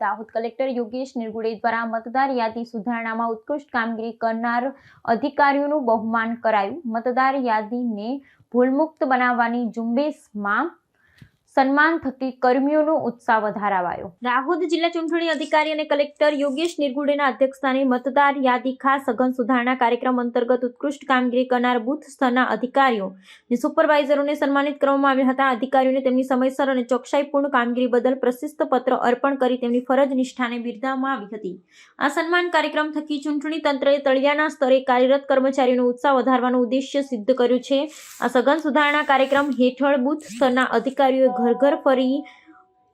Dahod collector Yogesh Nirgude દ્વારા મતદાર યાદી સુધારણામાં ઉત્કૃષ્ટ કામગીરી કરનાર અધિકારીઓનું બહુમાન કરાયું. મતદાર યાદીને ભૂલમુક્ત બનાવવાની ઝુંબેશમાં સન્માન થકી કર્મીઓનો ઉત્સાહ વધારાવાયો. દાહોદ જિલ્લા ચૂંટણી અધિકારી અને કલેક્ટર યોગેશ નિર્ગુડેના અધ્યક્ષસ્થાને મતદાર યાદી ખાસ સઘન સુધારણા કાર્યક્રમ અંતર્ગત ઉત્કૃષ્ટ કામગીરી કરનાર બુથ સ્તરના અધિકારીઓ અને સુપરવાઇઝરોને સન્માનિત કરવામાં આવ્યા હતા. અધિકારીઓને તેમની સમયસર અને ચોકસાઈપૂર્ણ કામગીરી બદલ પ્રશિસ્ત પત્ર અર્પણ કરી તેમની ફરજ નિષ્ઠાને બિરદાવવામાં આવી હતી. આ સન્માન કાર્યક્રમ થકી ચૂંટણી તંત્રએ તળિયાના સ્તરે કાર્યરત કર્મચારીઓનો ઉત્સાહ વધારવાનો ઉદ્દેશ્ય સિદ્ધ કર્યું છે. આ સઘન સુધારણા કાર્યક્રમ હેઠળ બુથ સ્તરના અધિકારીઓએ ઘર ઘર ફરી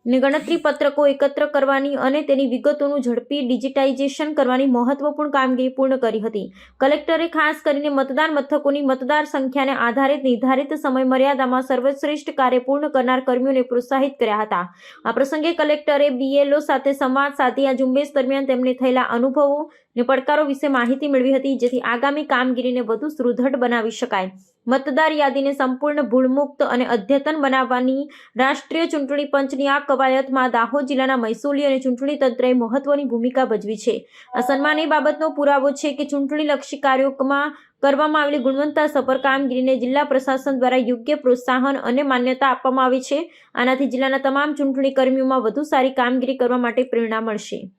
ગણતરી પત્રકો એકત્ર કરવાની અને તેની વિગતોનું ઝડપી ડિજિટાઇઝેશન કરવાની મહત્વપૂર્ણ કામગીરી પૂર્ણ કરી હતી. કલેક્ટરે ખાસ કરીને મતદાર મથકોની મતદાર સંખ્યાને આધારે નિર્ધારિત સમય મર્યાદામાં સર્વશ્રેષ્ઠ કાર્ય પૂર્ણ કરનાર કર્મીઓને પ્રોત્સાહિત કર્યા હતા. આ પ્રસંગે કલેક્ટરે બીએલઓ સાથે સંવાદ સાધી. આ ઝુંબેશ દરમિયાન તેમને થયેલા અનુભવો ને પડકારો વિશે માહિતી મેળવી હતી, જેથી આગામી કામગીરીને વધુ સુદૃઢ બનાવી શકાય. મતદાર યાદીને સંપૂર્ણ ભૂળમુક્ત અને અદ્યતન બનાવવાની રાષ્ટ્રીય ચૂંટણી પંચની આ કવાયતમાં દાહોદ જિલ્લાના મહેસૂલી અને ચૂંટણી તંત્રએ મહત્વની ભૂમિકા ભજવી છે. આ સન્માન એ બાબતનો પુરાવો છે કે ચૂંટણીલક્ષી કાર્યોમાં કરવામાં આવેલી ગુણવત્તા સફર કામગીરીને જિલ્લા પ્રશાસન દ્વારા યોગ્ય પ્રોત્સાહન અને માન્યતા આપવામાં આવી છે. આનાથી જિલ્લાના તમામ ચૂંટણી કર્મીઓમાં વધુ સારી કામગીરી કરવા માટે પ્રેરણા મળશે.